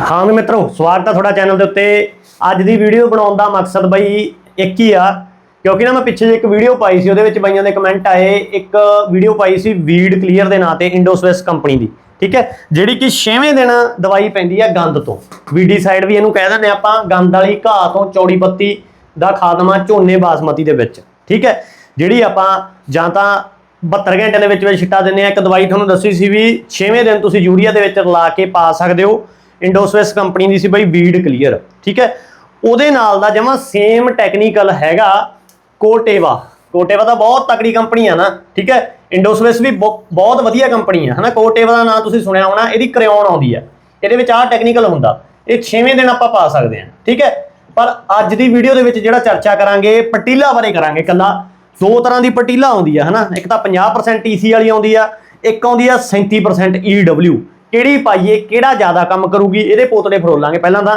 ਹਾਂ ਵੀ ਮਿੱਤਰੋ, ਸਵਾਗਤ ਆ ਤੁਹਾਡਾ ਚੈਨਲ ਦੇ ਉੱਤੇ। ਅੱਜ ਦੀ ਵੀਡੀਓ ਬਣਾਉਣ ਦਾ ਮਕਸਦ ਬਈ ਇੱਕ ਹੀ ਆ, ਕਿਉਂਕਿ ਨਾ ਮੈਂ ਪਿੱਛੇ ਜਿਹੇ ਇੱਕ ਵੀਡੀਓ ਪਾਈ ਸੀ, ਉਹਦੇ ਵਿੱਚ ਬਾਈਆਂ ਦੇ ਕਮੈਂਟ ਆਏ। ਇੱਕ ਵੀਡੀਓ ਪਾਈ ਸੀ ਵੀਡ ਕਲੀਅਰ ਦੇ ਨਾਂ ਤੇ ਇੰਡੋਸਵੈਸ ਕੰਪਨੀ ਦੀ, ਠੀਕ ਹੈ? ਜਿਹੜੀ ਕਿ 6ਵੇਂ ਦਿਨ ਦਵਾਈ ਪੈਂਦੀ ਆ ਗੰਦ ਤੋਂ। ਵੀਡੀ ਸਾਈਡ ਵੀ ਇਹਨੂੰ ਕਹਿ ਦਿੰਦੇ ਆਪਾਂ, ਗੰਦ ਵਾਲੀ ਘਾਹ ਤੋਂ ਚੌੜੀ ਪੱਤੀ ਦਾ ਖਾਤਮਾ ਝੋਨੇ ਬਾਸਮਤੀ ਦੇ ਵਿੱਚ, ਠੀਕ ਹੈ? ਜਿਹੜੀ ਆਪਾਂ ਜਾਂ ਤਾਂ 72 ਘੰਟੇ ਦੇ ਵਿੱਚ ਵਿੱਚ ਛਿੱਟਾ ਦਿੰਦੇ ਆ। ਇੱਕ ਦਵਾਈ ਤੁਹਾਨੂੰ ਦੱਸੀ ਸੀ ਵੀ 6ਵੇਂ ਦਿਨ ਤੁਸੀਂ ਯੂਰੀਆ ਦੇ ਵਿੱਚ ਰਲਾ ਕੇ ਪਾ ਸਕਦੇ ਹੋ। ਇੰਡੋਸਵਿਸ ਕੰਪਨੀ ਦੀ ਸੀ ਬਈ ਵੀਡ ਕਲੀਅਰ ਠੀਕ ਹੈ? ਉਹਦੇ ਨਾਲ ਦਾ ਜਮਾ ਸੇਮ ਟੈਕਨੀਕਲ ਹੈਗਾ ਕੋਟੇਵਾ। ਕੋਟੇਵਾ ਤਾਂ ਬਹੁਤ ਤਕੜੀ ਕੰਪਨੀ ਆ ਨਾ, ਠੀਕ ਹੈ? ਇੰਡੋਸਵਿਸ ਵੀ ਬਹੁ- ਬਹੁਤ ਵਧੀਆ ਕੰਪਨੀ ਆ, ਹਨਾ? ਕੋਟੇਵਾ ਦਾ ਨਾਮ ਤੁਸੀਂ ਸੁਣਿਆ ਹੋਣਾ, ਇਹਦੀ ਕਰਿਆਉਣ ਆਉਂਦੀ ਹੈ ਇਹਦੇ ਵਿੱਚ ਆਹ ਟੈਕਨੀਕਲ ਹੁੰਦਾ। ਇਹ 6ਵੇਂ ਦਿਨ ਆਪਾਂ ਪਾ ਸਕਦੇ ਹਾਂ, ਠੀਕ ਹੈ? ਪਰ ਅੱਜ ਦੀ ਵੀਡੀਓ ਦੇ ਵਿੱਚ ਜਿਹੜਾ ਚਰਚਾ ਕਰਾਂਗੇ, ਪਟੀਲਾ ਬਾਰੇ ਕਰਾਂਗੇ ਕੱਲਾ ਦੋ ਤਰ੍ਹਾਂ ਦੀ ਪਟੀਲਾ ਆਉਂਦੀ ਆ, ਹਨਾ? ਇੱਕ ਤਾਂ 50% EC ਵਾਲੀ ਆਉਂਦੀ ਆ, ਇੱਕ ਆਉਂਦੀ ਆ 37% EW ਕਿਹੜੀ ਪਾਈਏ, ਕਿਹੜਾ ਜ਼ਿਆਦਾ ਕੰਮ ਕਰੂਗੀ, ਇਹਦੇ ਪੋਤੜੇ ਫਰੋਲਾਂਗੇ ਪਹਿਲਾਂ ਤਾਂ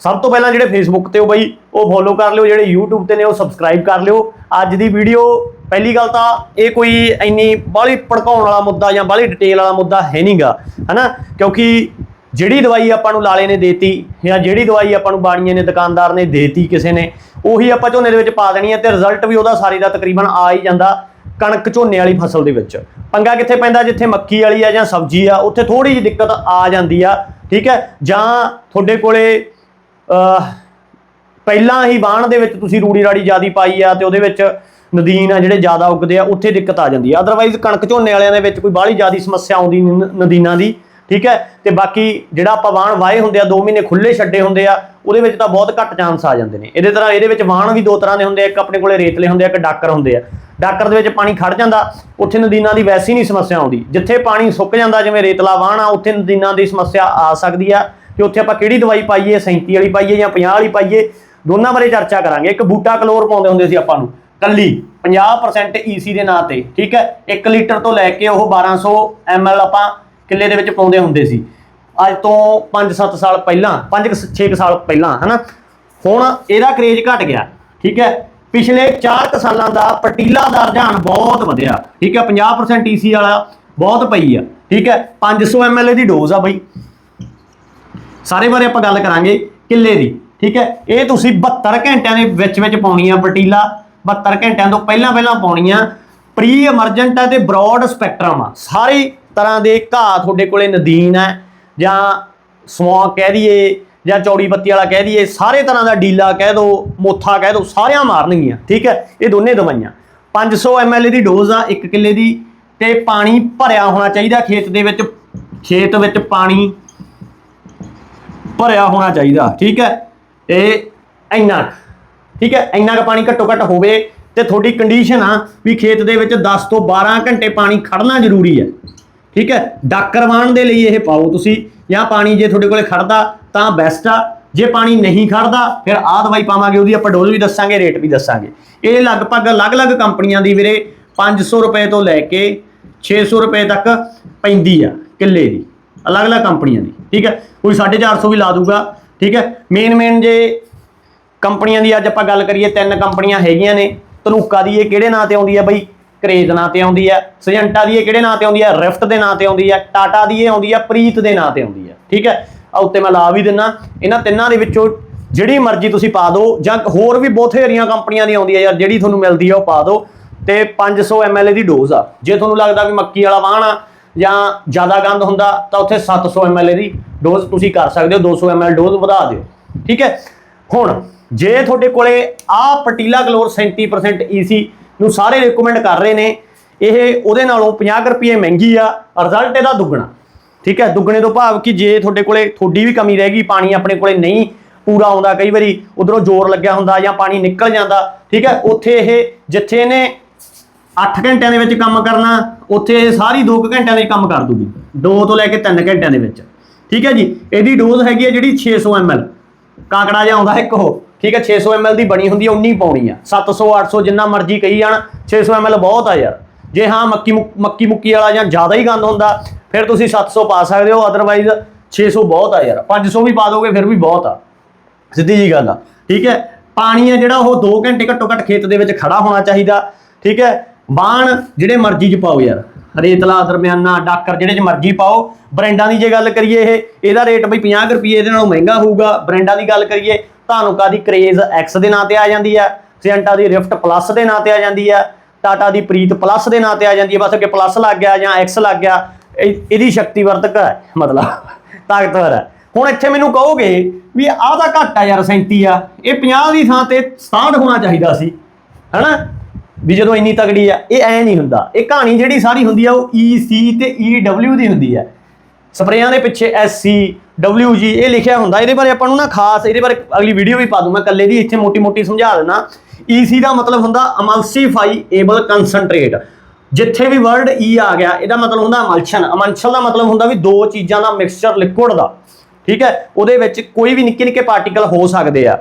ਸਭ ਤੋਂ ਪਹਿਲਾਂ ਜਿਹੜੇ ਫੇਸਬੁੱਕ ਤੇ ਹੋ ਬਈ, ਉਹ ਫੋਲੋ ਕਰ ਲਿਓ, ਜਿਹੜੇ YouTube ਤੇ ਨੇ, ਉਹ ਸਬਸਕ੍ਰਾਈਬ ਕਰ ਲਿਓ। ਅੱਜ ਦੀ ਵੀਡੀਓ ਪਹਿਲੀ ਗੱਲ ਤਾਂ ਇਹ ਕੋਈ ਇੰਨੀ ਬਾਹਲੀ ਭੜਕਾਉਣ ਵਾਲਾ ਮੁੱਦਾ ਜਾਂ ਬਾਹਲੀ ਡਿਟੇਲ ਵਾਲਾ ਮੁੱਦਾ ਹੈ ਨਹੀਂਗਾ, ਹਨਾ? ਕਿਉਂਕਿ ਜਿਹੜੀ ਦਵਾਈ ਆਪਾਂ ਨੂੰ ਲਾਲੇ ਨੇ ਦੇਤੀ, ਜਾਂ ਜਿਹੜੀ ਦਵਾਈ ਆਪਾਂ ਨੂੰ ਬਾਣੀਏ ਨੇ, ਦੁਕਾਨਦਾਰ ਨੇ ਦੇਤੀ ਕਿਸੇ ਨੇ, ਉਹੀ ਆਪਾਂ ਝੋਨੇ ਦੇ ਵਿੱਚ ਪਾ ਦੇਣੀ ਹੈ ਤੇ ਰਿਜ਼ਲਟ ਵੀ ਉਹਦਾ ਸਾਰੀ ਦਾ ਤਕਰੀਬਨ ਆ ਹੀ ਜਾਂਦਾ। ਕਣਕ ਝੋਨੇ ਵਾਲੀ ਫਸਲ ਦੇ ਵਿੱਚ। ਪੰਗਾ ਕਿੱਥੇ ਪੈਂਦਾ? ਜਿੱਥੇ ਮੱਕੀ ਵਾਲੀ ਆ ਜਾਂ ਸਬਜ਼ੀ ਆ, ਉੱਥੇ ਥੋੜੀ ਜਿਹੀ ਦਿੱਕਤ ਆ ਜਾਂਦੀ ਆ, ਠੀਕ ਹੈ? ਜਾਂ ਤੁਹਾਡੇ ਕੋਲੇ ਪਹਿਲਾਂ ਹੀ ਬਾਣ ਦੇ ਵਿੱਚ ਤੁਸੀਂ ਰੂੜੀ ਰਾੜੀ ਜਿਆਦੀ ਪਾਈ ਆ ਤੇ ਉਹਦੇ ਵਿੱਚ ਨਦੀਨ ਆ ਜਿਹੜੇ ਜ਼ਿਆਦਾ ਉੱਗਦੇ ਆ, ਉੱਥੇ ਦਿੱਕਤ ਆ ਜਾਂਦੀ ਆ। ਅਦਰਵਾਈਜ਼ ਕਣਕ ਝੋਨੇ ਵਾਲਿਆਂ ਦੇ ਵਿੱਚ ਕੋਈ ਬਾਹਲੀ ਜ਼ਿਆਦੀ ਸਮੱਸਿਆ ਆਉਂਦੀ ਨ- ਨਦੀਨਾਂ ਦੀ, ਠੀਕ ਹੈ? ਤੇ ਬਾਕੀ ਜਿਹੜਾ ਆਪਾਂ ਵਾਣ ਵਾਏ ਹੁੰਦੇ ਆ 2 ਮਹੀਨੇ ਖੁੱਲੇ ਛੱਡੇ ਹੁੰਦੇ ਆ, ਉਹਦੇ ਵਿੱਚ ਤਾਂ ਬਹੁਤ ਘੱਟ ਚਾਂਸ ਆ ਜਾਂਦੇ ਨੇ। ਇਹਦੇ ਤਰ੍ਹਾਂ ਇਹਦੇ ਵਿੱਚ ਵਾਣ ਵੀ ਦੋ ਤਰ੍ਹਾਂ ਦੇ ਹੁੰਦੇ ਆ, ਇੱਕ ਆਪਣੇ ਕੋਲੇ ਰੇਤਲੇ ਹੁੰਦੇ ਆ, ਇੱਕ ਡਾਕਰ ਹੁੰਦੇ ਆ। ਡਾਕਰ ਦੇ ਵਿੱਚ ਪਾਣੀ ਖੜ ਜਾਂਦਾ, ਉੱਥੇ ਨਦੀਨਾਂ ਦੀ ਵੈਸੀ ਨਹੀਂ ਸਮੱਸਿਆ ਆਉਂਦੀ। ਜਿੱਥੇ ਪਾਣੀ ਸੁੱਕ ਜਾਂਦਾ, ਜਿਵੇਂ ਰੇਤਲਾ ਵਾਣ ਆ, ਉੱਥੇ ਨਦੀਨਾਂ ਦੀ ਸਮੱਸਿਆ ਆ ਸਕਦੀ ਆ। ਕਿ ਉੱਥੇ ਆਪਾਂ ਕਿਹੜੀ ਦਵਾਈ ਪਾਈਏ 37 ਵਾਲੀ ਪਾਈਏ ਜਾਂ 50 ਵਾਲੀ ਪਾਈਏ, ਦੋਨਾਂ ਬਾਰੇ ਚਰਚਾ ਕਰਾਂਗੇ। ਇੱਕ ਬੂਟਾ ਕਲੋਰ ਪਾਉਂਦੇ ਹੁੰਦੇ ਸੀ ਆਪਾਂ ਨੂੰ, ਕੱਲੀ 50% EC ਦੇ ਨਾਂ ਤੇ, ਠੀਕ ਹੈ? 1 ਲੀਟਰ ਤੋਂ ਲੈ ਕੇ ਉਹ 1200 ml ਆਪਾਂ ਕਿੱਲੇ ਦੇ ਵਿੱਚ ਪਾਉਂਦੇ ਹੁੰਦੇ ਸੀ। ਅੱਜ ਤੋਂ 5-7 ਸਾਲ ਪਹਿਲਾਂ 5-6 ਸਾਲ ਪਹਿਲਾਂ, ਹਨਾ? ਹੁਣ ਇਹਦਾ ਕਰੇਜ ਘਟ ਗਿਆ, ਠੀਕ ਹੈ? ਪਿਛਲੇ 4 ਸਾਲਾਂ ਦਾ ਪਟੀਲਾ ਦਾ ਰੁਝਾਨ ਬਹੁਤ ਵਧਿਆ। ਠੀਕ ਹੈ 50% EC ਵਾਲਾ ਬਹੁਤ ਪਈ ਆ। ਠੀਕ ਹੈ 500 ml ਦੀ ਡੋਜ਼ ਆ ਬਈ। ਸਾਰੇ ਬਾਰੇ ਆਪਾਂ ਗੱਲ ਕਰਾਂਗੇ ਕਿੱਲੇ ਦੀ। ਠੀਕ ਹੈ, ਇਹ ਤੁਸੀਂ 72 ਘੰਟਿਆਂ ਦੇ ਵਿੱਚ ਵਿੱਚ ਪਾਉਣੀ ਆ ਪਟੀਲਾ। 72 ਘੰਟਿਆਂ ਤੋਂ ਪਹਿਲਾਂ ਪਹਿਲਾਂ ਪਾਉਣੀ ਆ ਪ੍ਰੀ ਐਮਰਜੈਂਟ ਹੈ ਤੇ ਬ੍ਰੌਡ ਸਪੈਕਟਰਮ ਆ। ਸਾਰੀ ਤਰ੍ਹਾਂ ਦੇ ਘਾਹ ਤੁਹਾਡੇ ਕੋਲੇ ਨਦੀਨ ਹੈ ਜਾਂ ਸੌਂਕ ਕਹਿ ਦਈਏ ਜਾਂ ਚੌੜੀ ਬੱਤੀ ਵਾਲਾ ਕਹਿ ਦਈਏ ਸਾਰੇ ਤਰ੍ਹਾਂ ਦਾ ਡੀਲਾ ਕਹਿ ਦੋ ਮੋਥਾ ਕਹਿ ਦੋ ਸਾਰਿਆਂ ਮਾਰਨਗੀਆਂ ਠੀਕ ਹੈ? ਇਹ ਦੋਨੇ ਦਵਾਈਆਂ। 500 ml ਦੀ ਡੋਜ਼ ਆ 1 ਕਿੱਲੇ ਦੀ ਤੇ ਪਾਣੀ ਭਰਿਆ ਹੋਣਾ ਚਾਹੀਦਾ ਖੇਤ ਦੇ ਵਿੱਚ ਖੇਤ ਵਿੱਚ ਪਾਣੀ ਭਰਿਆ ਹੋਣਾ ਚਾਹੀਦਾ ਠੀਕ ਹੈ? ਇਹ ਇੰਨਾ ਕੁ, ਠੀਕ ਹੈ? ਇੰਨਾ ਕੁ ਪਾਣੀ ਘੱਟੋ ਘੱਟ ਹੋਵੇ ਤੇ ਤੁਹਾਡੀ ਕੰਡੀਸ਼ਨ ਆ ਵੀ ਖੇਤ ਦੇ ਵਿੱਚ 10 ਤੋਂ 12 ਘੰਟੇ ਪਾਣੀ ਖੜਨਾ ਜ਼ਰੂਰੀ ਹੈ ਠੀਕ ਹੈ? ਡਾਕਰਵਾਣ ਦੇ ਲਈ ਇਹ ਪਾਓ ਤੁਸੀਂ ਜਾਂ ਪਾਣੀ ਜੇ ਤੁਹਾਡੇ ਕੋਲੇ ਖੜਦਾ ਤਾਂ ਬੈਸਟ ਆ। ਜੇ ਪਾਣੀ ਨਹੀਂ ਖੜਦਾ, ਫਿਰ ਆਹ ਦਵਾਈ ਪਾਵਾਂਗੇ, ਉਹਦੀ ਆਪਾਂ ਡੋਜ਼ ਵੀ ਦੱਸਾਂਗੇ ਰੇਟ ਵੀ ਦੱਸਾਂਗੇ। ਇਹ ਲਗਭਗ ਅਲੱਗ-ਅਲੱਗ ਕੰਪਨੀਆਂ ਦੀ ਵੀਰੇ 500 ਰੁਪਏ ਤੋਂ ਲੈ ਕੇ 600 ਰੁਪਏ ਤੱਕ ਪੈਂਦੀ ਆ ਕਿੱਲੇ ਦੀ, ਅਲੱਗ-ਅਲੱਗ ਕੰਪਨੀਆਂ ਦੀ, ਠੀਕ ਹੈ? ਕੋਈ 450 ਵੀ ਲਾ ਦੂਗਾ, ਠੀਕ ਹੈ? ਮੇਨ ਮੇਨ ਜੇ ਕੰਪਨੀਆਂ ਦੀ ਅੱਜ ਆਪਾਂ ਗੱਲ ਕਰੀਏ, ਤਿੰਨ ਕੰਪਨੀਆਂ ਹੈਗੀਆਂ ਨੇ। ਧਨੂਕਾ ਦੀ ਇਹ ਕਿਹੜੇ ਨਾਂ ਤੇ ਆਉਂਦੀ ਹੈ ਬਈ? ਕਰੇਜ਼ ਨਾਂ ਤੇ ਆਉਂਦੀ ਹੈ ਸਜੰਟਾ ਦੀ ਇਹ ਕਿਹੜੇ ਨਾਂ ਤੇ ਆਉਂਦੀ ਹੈ ਰਿਫਟ ਦੇ ਨਾਂ ਤੇ ਆਉਂਦੀ ਹੈ ਟਾਟਾ ਦੀ ਇਹ ਆਉਂਦੀ ਹੈ ਪ੍ਰੀਤ ਦੇ ਨਾਂ ਤੇ ਆਉਂਦੀ ਹੈ ਠੀਕ ਹੈ? ਆ ਉੱਤੇ ਮੈਂ ਲਾ ਵੀ ਦਿੰਨਾ। ਇਹਨਾਂ ਤਿੰਨਾਂ ਦੇ ਵਿੱਚੋਂ ਜਿਹੜੀ ਮਰਜ਼ੀ ਤੁਸੀਂ ਪਾ ਦਿਓ, ਜਾਂ ਹੋਰ ਵੀ ਬਥੇਰੀਆਂ ਕੰਪਨੀਆਂ ਦੀ ਆਉਂਦੀ ਹੈ ਯਾਰ, ਜਿਹੜੀ ਤੁਹਾਨੂੰ ਮਿਲਦੀ ਆ ਉਹ ਪਾ ਦਿਓ। ਤੇ 500 ml ਦੀ ਡੋਜ਼ ਆ। ਜੇ ਤੁਹਾਨੂੰ ਲੱਗਦਾ ਵੀ ਮੱਕੀ ਵਾਲਾ ਵਾਹਣ ਆ, ਜਾਂ ਜ਼ਿਆਦਾ ਗੰਦ ਹੁੰਦਾ, ਤਾਂ ਉੱਥੇ 700 ml ਦੀ ਡੋਜ਼ ਤੁਸੀਂ ਕਰ ਸਕਦੇ ਹੋ। 200 ml ਡੋਜ਼ ਵਧਾ ਦਿਓ। ਠੀਕ ਹੈ? ਹੁਣ, ਜੇ ਤੁਹਾਡੇ ਕੋਲੇ ਆ ਪਟੀਲਾ ਕਲੋਰ 37% EC ਨੂੰ ਸਾਰੇ ਰეკਮੈਂਡ ਕਰ ਰਹੇ ਨੇ, ਇਹ ਉਹਦੇ ਨਾਲੋਂ 50 ਕੁ ਰੁਪਏ ਮਹਿੰਗੀ ਆ ਰਿਜ਼ਲਟ ਇਹਦਾ ਦੁੱਗਣਾ। ਠੀਕ ਹੈ? ਦੁੱਗਣੇ ਤੋਂ ਭਾਵ ਕਿ ਜੇ ਤੁਹਾਡੇ ਕੋਲੇ ਥੋੜੀ ਵੀ ਕਮੀ ਰਹਿ ਗਈ, ਪਾਣੀ ਆਪਣੇ ਕੋਲੇ ਨਹੀਂ ਪੂਰਾ ਆਉਂਦਾ, ਕਈ ਵਾਰੀ ਉਧਰੋਂ ਜ਼ੋਰ ਲੱਗਿਆ ਹੁੰਦਾ ਜਾਂ ਪਾਣੀ ਨਿਕਲ ਜਾਂਦਾ, ਠੀਕ ਹੈ? ਉੱਥੇ ਇਹ ਜਿੱਥੇ ਇਹਨੇ 8 ਘੰਟਿਆਂ ਦੇ ਵਿੱਚ ਕੰਮ ਕਰਨਾ, ਉੱਥੇ ਇਹ ਸਾਰੀ 2 ਘੰਟਿਆਂ ਦੇ ਕੰਮ ਕਰ ਦੂਗੀ। 2 ਤੋਂ ਲੈ ਕੇ 3 ਘੰਟਿਆਂ ਦੇ ਵਿੱਚ। ਠੀਕ ਹੈ ਜੀ? ਇਹਦੀ ਡੋਜ਼ ਹੈਗੀ ਹੈ ਜਿਹੜੀ 600 ml ਕਾਕੜਾ ਜਿਹਾ ਆਉਂਦਾ ਇੱਕ ਉਹ। ਠੀਕ ਹੈ? 600 ml ਦੀ ਬਣੀ ਹੁੰਦੀ ਹੈ 19 ਪਾਉਣੀ ਆ। 700 800 ਜਿੰਨਾ ਮਰਜ਼ੀ ਕਹੀ ਜਾਣ 600 ml ਬਹੁਤ ਆ ਯਾਰ। ਜੇ ਹਾਂ ਮੱਕੀ ਮੁੱਕ- ਮੱਕੀ ਮੁੱਕੀ ਵਾਲਾ ਜਾਂ ਜ਼ਿਆਦਾ ਹੀ ਗੰਦ ਹੁੰਦਾ, ਫਿਰ ਤੁਸੀਂ 700 ਪਾ ਸਕਦੇ ਹੋ ਅਦਰਵਾਈਜ਼ 600 ਬਹੁਤ ਆ ਯਾਰ। 500 ਵੀ ਪਾ ਦੋਗੇ, ਫਿਰ ਵੀ ਬਹੁਤ ਆ। ਸਿੱਧੀ ਜੀ ਗੱਲ ਆ, ਠੀਕ ਹੈ? ਪਾਣੀ ਆ ਜਿਹੜਾ ਉਹ 2 ਘੰਟੇ ਘੱਟੋ ਘੱਟ ਖੇਤ ਦੇ ਵਿੱਚ ਖੜਾ ਹੋਣਾ ਚਾਹੀਦਾ, ਠੀਕ ਹੈ? ਬਾਣ ਜਿਹੜੇ ਮਰਜ਼ੀ ਚ ਪਾਓ ਯਾਰ। ਰੇਤਲਾ, ਦਰਮਿਆਨਾ, ਡਾਕਰ ਜਿਹੜੇ ਚ ਮਰਜ਼ੀ ਪਾਓ। ਬ੍ਰਾਂਡਾਂ ਦੀ ਜੇ ਗੱਲ ਕਰੀਏ ਇਹ, ਇਹਦਾ ਰੇਟ ਬਈ 50 ਕੁ ਰੁਪਏ ਇਹਦੇ ਨਾਲੋਂ ਮਹਿੰਗਾ ਹੋਊਗਾ। ਬ੍ਰਾਂਡਾਂ ਦੀ ਗੱਲ ਕਰੀਏ ਧਾਨੁਕਾ ਦੀ ਕਰੇਜ਼ ਐਕਸ ਦੇ ਨਾਂ ਤੇ ਆ ਜਾਂਦੀ ਆ ਸਿਐਂਟਾ ਦੀ ਰਿਫਟ ਪਲੱਸ ਦੇ ਨਾਂ ਤੇ ਆ ਜਾਂਦੀ ਆ। ਟਾਟਾ ਦੀ ਪ੍ਰੀਤ ਪਲੱਸ ਦੇ ਨਾਂ ਤੇ ਆ ਜਾਂਦੀ ਹੈ, ਬਸ ਅੱਗੇ ਪਲੱਸ ਲੱਗ ਗਿਆ ਜਾਂ ਐਕਸ ਲੱਗ ਗਿਆ, ਇਹ- ਇਹਦੀ ਸ਼ਕਤੀ ਵਰਤਕ ਹੈ, ਮਤਲਬ ਤਾਕਤਵਰ ਹੈ। ਹੁਣ ਇੱਥੇ ਮੈਨੂੰ ਕਹੋਗੇ ਵੀ ਆਹ ਤਾਂ ਘੱਟ ਆ ਯਾਰ 37 ਆ, ਇਹ 50 ਦੀ ਥਾਂ ਤੇ 67 ਹੋਣਾ ਚਾਹੀਦਾ ਸੀ, ਹਨਾ? ਵੀ ਜਦੋਂ ਇੰਨੀ ਤਗੜੀ ਆ, ਇਹ ਐ ਨਹੀਂ ਹੁੰਦਾ। ਇਹ ਕਹਾਣੀ ਜਿਹੜੀ ਸਾਰੀ ਹੁੰਦੀ ਆ, ਉਹ EC ਤੇ EW ਦੀ ਹੁੰਦੀ ਆ। ਸਪਰੇਆਂ ਦੇ ਪਿੱਛੇ SC WG ਇਹ ਲਿਖਿਆ ਹੁੰਦਾ। ਇਹਦੇ ਬਾਰੇ ਆਪਾਂ ਨੂੰ ਨਾ ਖਾਸ, ਇਹਦੇ ਬਾਰੇ ਅਗਲੀ ਵੀਡੀਓ ਵੀ ਪਾ ਦੂੰ। ਮੈਂ ਕੱਲੇ ਦੀ ਇੱਥੇ ਮੋਟੀ-ਮੋਟੀ ਸਮਝਾ ਦੇਣਾ EC ਦਾ ਮਤਲਬ ਹੁੰਦਾ ਅਮਲਸੀਫਾਈਏਬਲ ਕਨਸੈਂਟਰੇਟ ਜਿੱਥੇ ਵੀ ਵਰਡ ਈ e ਆ ਗਿਆ, ਇਹਦਾ ਮਤਲਬ ਹੁੰਦਾ ਅਮਲਸ਼ਨ ਅਮਲਸ਼ਨ ਦਾ ਮਤਲਬ ਹੁੰਦਾ ਵੀ ਦੋ ਚੀਜ਼ਾਂ ਦਾ ਮਿਕਸਚਰ ਲਿਕੁਇਡ ਦਾ। ਠੀਕ ਹੈ? ਉਹਦੇ ਵਿੱਚ ਕੋਈ ਵੀ ਨਿੱਕੇ ਨਿੱਕੇ ਪਾਰਟੀਕਲ ਹੋ ਸਕਦੇ ਆ।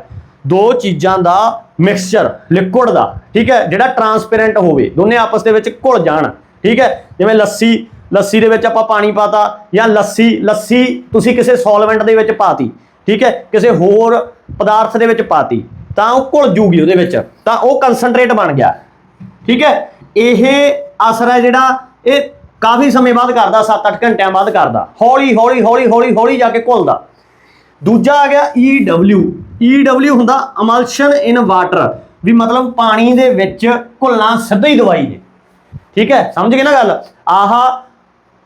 ਦੋ ਚੀਜ਼ਾਂ ਦਾ ਮਿਕਸਚਰ ਲਿਕੁਇਡ ਦਾ। ਠੀਕ ਹੈ? ਜਿਹੜਾ ਟਰਾਂਸਪੇਰੈਂਟ ਹੋਵੇ। ਦੋਨੇ ਆਪਸ ਦੇ ਵਿੱਚ ਘੁਲ ਜਾਣ। ਠੀਕ ਹੈ? ਜਿਵੇਂ ਲੱਸੀ ਲੱਸੀ ਦੇ ਵਿੱਚ ਆਪਾਂ ਪਾਣੀ ਪਾਤਾ ਜਾਂ ਲੱਸੀ ਲੱਸੀ ਤੁਸੀਂ ਕਿਸੇ ਸੋਲਵੈਂਟ ਦੇ ਵਿੱਚ ਪਾਤੀ। ਠੀਕ ਹੈ? ਕਿਸੇ ਹੋਰ ਪਦਾਰਥ ਦੇ ਵਿੱਚ ਪਾਤੀ। ਤਾਂ ਉਹ ਘੁਲ ਜੂਗੀ ਉਹਦੇ ਵਿੱਚ, ਤਾਂ ਉਹ ਕਨਸੈਂਟਰੇਟ ਬਣ ਗਿਆ। ਠੀਕ ਹੈ? ਇਹ ਅਸਰ ਹੈ ਜਿਹੜਾ ਇਹ ਕਾਫੀ ਸਮੇਂ ਬਾਅਦ ਕਰਦਾ 7-8 ਘੰਟਿਆਂ ਬਾਅਦ ਕਰਦਾ। ਹੌਲੀ ਹੌਲੀ ਹੌਲੀ ਹੌਲੀ ਹੌਲੀ ਜਾ ਕੇ ਘੁਲਦਾ। ਦੂਜਾ ਆ ਗਿਆ EW EW ਹੁੰਦਾ ਅਮਲਸ਼ਨ ਇਨ ਵਾਟਰ ਵੀ ਮਤਲਬ ਪਾਣੀ ਦੇ ਵਿੱਚ ਘੁਲਣਾ ਸਿੱਧਾ ਹੀ ਦਵਾਈ ਹੈ ਠੀਕ ਹੈ? ਸਮਝ ਗਏ ਨਾ ਗੱਲ? ਆਹ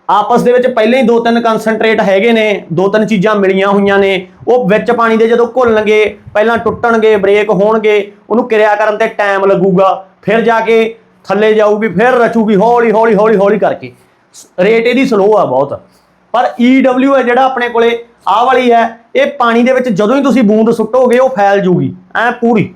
ਆਪਸ ਦੇ ਵਿੱਚ ਪਹਿਲਾਂ ਹੀ ਦੋ ਤਿੰਨ ਕਨਸੈਂਟਰੇਟ ਹੈਗੇ ਨੇ ਦੋ ਤਿੰਨ ਚੀਜ਼ਾਂ ਮਿਲੀਆਂ ਹੋਈਆਂ ਨੇ, ਉਹ ਵਿੱਚ ਪਾਣੀ ਦੇ ਜਦੋਂ ਘੁਲਣਗੇ, ਪਹਿਲਾਂ ਟੁੱਟਣਗੇ ਬ੍ਰੇਕ ਹੋਣਗੇ, ਉਹਨੂੰ ਕਿਰਿਆ ਕਰਨ ਤੇ ਟਾਈਮ ਲੱਗੂਗਾ, ਫਿਰ ਜਾ ਕੇ ਥੱਲੇ ਜਾਊਗੀ, ਫਿਰ ਰਚੂਗੀ, ਹੌਲੀ ਹੌਲੀ ਹੌਲੀ ਹੌਲੀ ਕਰਕੇ। ਰੇਟ ਇਹਦੀ ਸਲੋ ਆ ਬਹੁਤ। ਪਰ EW ਹੈ ਜਿਹੜਾ ਆਪਣੇ ਕੋਲੇ, ਆਹ ਵਾਲੀ ਹੈ, ਇਹ ਪਾਣੀ ਦੇ ਵਿੱਚ ਜਦੋਂ ਹੀ ਤੁਸੀਂ ਬੂੰਦ ਸੁੱਟੋਗੇ, ਉਹ ਫੈਲ ਜੂਗੀ, ਐ ਪੂਰੀ।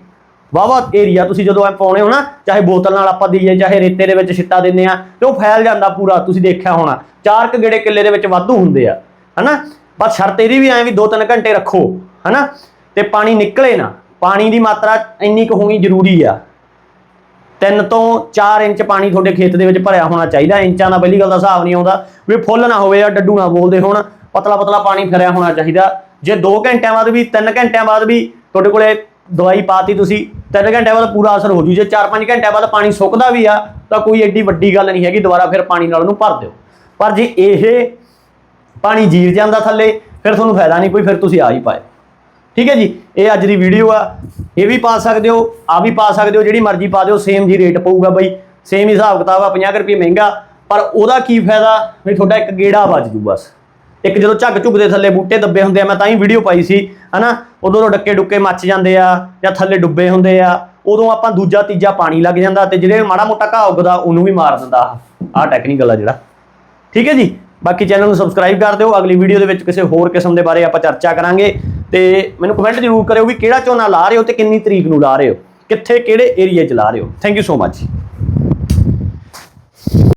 ਵਾਵਾ ਏਰੀਆ ਤੁਸੀਂ ਜਦੋਂ ਐ ਪਾਉਣੇ ਹੋ ਨਾ, ਚਾਹੇ ਬੋਤਲ ਨਾਲ ਆਪਾਂ ਦਈਏ, ਚਾਹੇ ਰੇਤੇ ਦੇ ਵਿੱਚ ਛਿੱਟਾ ਦਿੰਨੇ ਆ ਤੇ ਉਹ ਫੈਲ ਜਾਂਦਾ ਪੂਰਾ, ਤੁਸੀਂ ਦੇਖਿਆ ਹੋਣਾ। ਚਾਰ ਕ ਗੇੜੇ ਕਿੱਲੇ ਦੇ ਵਿੱਚ ਵਾਧੂ ਹੁੰਦੇ ਆ, ਹਨਾ? ਪਰ ਸ਼ਰਤ ਇਹਦੀ ਵੀ ਐ ਵੀ 2-3 ਘੰਟੇ ਰੱਖੋ, ਹਨਾ? ਤੇ ਪਾਣੀ ਨਿਕਲੇ ਨਾ, ਪਾਣੀ ਦੀ ਮਾਤਰਾ ਇੰਨੀ ਕੁ ਹੋਣੀ ਜ਼ਰੂਰੀ ਆ। 3 ਤੋਂ 4 ਇੰਚ ਪਾਣੀ ਤੁਹਾਡੇ ਖੇਤ ਦੇ ਵਿੱਚ ਭਰਿਆ ਹੋਣਾ ਚਾਹੀਦਾ, ਇੰਚਾਂ ਦਾ ਪਹਿਲੀ ਗੱਲ ਦਾ ਹਿਸਾਬ ਨਹੀਂ ਆਉਂਦਾ ਵੀ ਫੁੱਲ ਨਾ ਹੋਵੇ ਜਾਂ ਡੱਡੂ ਨਾ ਬੋਲਦੇ ਹੋਣ ਪਤਲਾ ਪਤਲਾ ਪਾਣੀ ਫਿਰਿਆ ਹੋਣਾ ਚਾਹੀਦਾ। ਜੇ 2 ਘੰਟਿਆਂ ਬਾਅਦ ਵੀ 3 ਘੰਟਿਆਂ ਬਾਅਦ ਵੀ ਤੁਹਾਡੇ ਕੋਲੇ ਦਵਾਈ ਪਾਤੀ ਤੁਸੀਂ 3 ਘੰਟਿਆਂ ਬਾਅਦ ਪੂਰਾ ਅਸਰ ਹੋ ਜੂ। ਜੇ 4-5 ਘੰਟਿਆਂ ਬਾਅਦ ਪਾਣੀ ਸੁੱਕਦਾ ਵੀ ਆ, ਤਾਂ ਕੋਈ ਐਡੀ ਵੱਡੀ ਗੱਲ ਨਹੀਂ ਹੈਗੀ, ਦੁਬਾਰਾ ਫਿਰ ਪਾਣੀ ਨਾਲ ਉਹਨੂੰ ਭਰ ਦਿਓ। ਪਰ ਜੇ ਇਹ ਪਾਣੀ ਜੀਰ ਜਾਂਦਾ ਥੱਲੇ, ਫਿਰ ਤੁਹਾਨੂੰ ਫਾਇਦਾ ਨਹੀਂ ਕੋਈ, ਫਿਰ ਤੁਸੀਂ ਆ ਹੀ ਪਾਏ। ਠੀਕ ਹੈ ਜੀ? ਇਹ ਅੱਜ ਦੀ ਵੀਡੀਓ ਆ। ਇਹ ਵੀ ਪਾ ਸਕਦੇ ਹੋ ਆ ਵੀ ਪਾ ਸਕਦੇ ਹੋ, ਜਿਹੜੀ ਮਰਜ਼ੀ ਪਾ ਦਿਓ ਸੇਮ ਜੀ ਰੇਟ ਪਊਗਾ ਬਾਈ। ਸੇਮ ਹਿਸਾਬ ਕਿਤਾਬ ਆ 50 ਰੁਪਏ ਮਹਿੰਗਾ। ਪਰ ਉਹਦਾ ਕੀ ਫਾਇਦਾ? ਵੀ ਤੁਹਾਡਾ ਇੱਕ ਗੇੜਾ ਵੱਜ ਜੂ ਬਸ। ਇੱਕ ਜਦੋਂ ਝੱਗ ਝੁੱਗ ਦੇ ਥੱਲੇ ਬੂਟੇ ਦੱਬੇ ਹੁੰਦੇ ਆ, ਮੈਂ ਤਾਂ ਹੀ ਵੀਡੀਓ ਪਾਈ ਸੀ, ਹਨਾ? ਉਦੋਂ ਤੋਂ ਡੱਕੇ ਡੁੱਕੇ ਮੱਚ ਜਾਂਦੇ ਆ ਜਾਂ ਥੱਲੇ ਡੁੱਬੇ ਹੁੰਦੇ ਆ, ਉਦੋਂ ਆਪਾਂ ਦੂਜਾ ਤੀਜਾ ਪਾਣੀ ਲੱਗ ਜਾਂਦਾ ਤੇ ਜਿਹੜੇ ਮਾੜਾ ਮੋਟਾ ਘਾਹ ਉੱਗਦਾ, ਉਹਨੂੰ ਵੀ ਮਾਰ ਦਿੰਦਾ ਆਹ ਟੈਕਨੀਕਲ ਆ ਜਿਹੜਾ। ਠੀਕ ਹੈ ਜੀ? ਬਾਕੀ ਚੈਨਲ ਨੂੰ ਸਬਸਕ੍ਰਾਈਬ ਕਰ ਦਿਓ, ਅਗਲੀ ਵੀਡੀਓ ਦੇ ਵਿੱਚ ਕਿਸੇ ਹੋਰ ਕਿਸਮ ਦੇ ਬਾਰੇ ਆਪਾਂ ਚਰਚਾ ਕਰਾਂਗੇ ਤੇ ਮੈਨੂੰ ਕਮੈਂਟ ਜ਼ਰੂਰ ਕਰਿਓ ਵੀ ਕਿਹੜਾ ਝੋਨਾ ਲਾ ਰਹੇ ਹੋ ਤੇ ਕਿੰਨੀ ਤਰੀਕ ਨੂੰ ਲਾ ਰਹੇ ਹੋ, ਕਿੱਥੇ, ਕਿਹੜੇ ਏਰੀਆ 'ਚ ਲਾ ਰਹੇ ਹੋ। Thank you so much